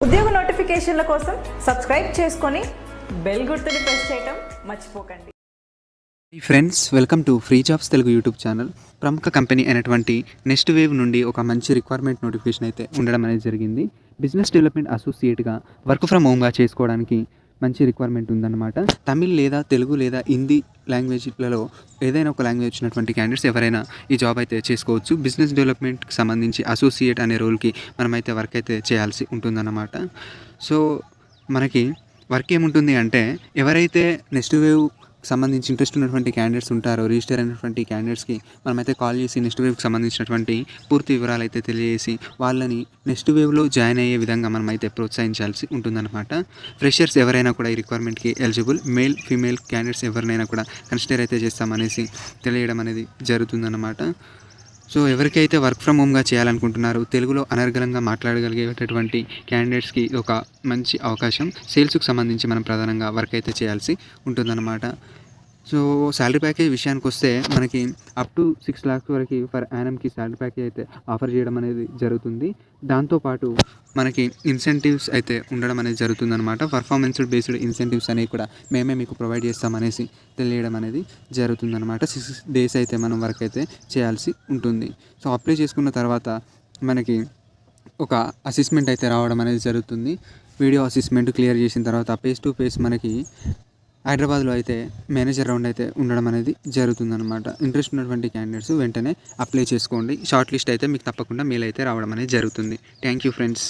ఉద్యోగ నోటిఫికేషన్ల కోసం సబ్స్క్రైబ్ చేసుకొని బెల్ గుర్తుని ప్రెస్ చేయటం మర్చిపోకండి. ఈ friends welcome to free jobs Telugu YouTube channel ప్రముఖ కంపెనీ అయినటువంటి నెక్స్ట్ వేవ్ నుండి ఒక మంచి రిక్వైర్మెంట్ నోటిఫికేషన్ అయితే ఉండడం అనేది జరిగింది. బిజినెస్ డెవలప్మెంట్ అసోసియేట్గా వర్క్ ఫ్రమ్ హోమ్గా చేసుకోవడానికి మంచి రిక్వైర్మెంట్ ఉందన్నమాట. తమిళ్ లేదా తెలుగు లేదా హిందీ లాంగ్వేజ్లలో ఏదైనా ఒక లాంగ్వేజ్ వచ్చినటువంటి క్యాండిడేట్స్ ఎవరైనా ఈ జాబ్ అయితే చేసుకోవచ్చు. బిజినెస్ డెవలప్మెంట్కి సంబంధించి అసోసియేట్ అనే రోల్కి మనమైతే వర్క్ అయితే చేయాల్సి ఉంటుందన్నమాట. సో మనకి వర్క్ ఏముంటుంది అంటే ఎవరైతే నెక్స్ట్ వేవ్ సంబంధించి ఇంట్రెస్ట్ ఉన్నటువంటి క్యాండిడేట్స్ ఉంటారో రిజిస్టర్ అయినటువంటి క్యాండిడేట్స్కి మనమైతే కాల్ చేసి నెక్స్ట్ వేవ్కి సంబంధించినటువంటి పూర్తి వివరాలు అయితే తెలియజేసి వాళ్ళని నెక్స్ట్ వేవ్లో జాయిన్ అయ్యే విధంగా మనమైతే ప్రోత్సహించాల్సి ఉంటుందన్నమాట. ఫ్రెషర్స్ ఎవరైనా కూడా ఈ రిక్వైర్మెంట్కి ఎలిజిబుల్ మేల్ ఫీమేల్ క్యాండిడేట్స్ ఎవరినైనా కూడా కన్సిడర్ అయితే చేస్తామనేసి తెలియడం అనేది జరుగుతుందన్నమాట. సో ఎవరికైతే వర్క్ ఫ్రమ్ హోమ్గా చేయాలనుకుంటున్నారో తెలుగులో అనర్గలంగా మాట్లాడగలిగేటటువంటి క్యాండిడేట్స్కి ఒక మంచి అవకాశం సేల్స్కి సంబంధించి మనం ప్రధానంగా వర్క్ అయితే చేయాల్సి ఉంటుందన్నమాట. సో శాలరీ ప్యాకేజ్ విషయానికి వస్తే మనకి అప్ టు సిక్స్ ల్యాక్స్ వరకు ఫర్ యానమ్కి శాలరీ ప్యాకేజ్ అయితే ఆఫర్ చేయడం అనేది జరుగుతుంది. దాంతోపాటు మనకి ఇన్సెంటివ్స్ అయితే ఉండడం అనేది జరుగుతుందన్నమాట. పర్ఫార్మెన్స్ బేస్డ్ ఇన్సెంటివ్స్ అనేవి కూడా మేమే మీకు ప్రొవైడ్ చేస్తామనేసి తెలియడం అనేది జరుగుతుంది అనమాట సిక్స్ డేస్ అయితే మనం వర్క్ అయితే చేయాల్సి ఉంటుంది. సో అప్లై చేసుకున్న తర్వాత మనకి ఒక అసెస్మెంట్ అయితే రావడం అనేది జరుగుతుంది. వీడియో అసెస్మెంట్ క్లియర్ చేసిన తర్వాత ఫేస్ టు ఫేస్ మనకి హైదరాబాద్లో అయితే మేనేజర్ రౌండ్ అయితే ఉండడం అనేది జరుగుతుందన్నమాట. ఇంట్రెస్ట్ ఉన్నటువంటి క్యాండిడేట్స్ వెంటనే అప్లై చేసుకోండి. షార్ట్ లిస్ట్ అయితే మీకు తప్పకుండా మెయిల్ అయితే రావడం అనేది జరుగుతుంది. Thank you friends.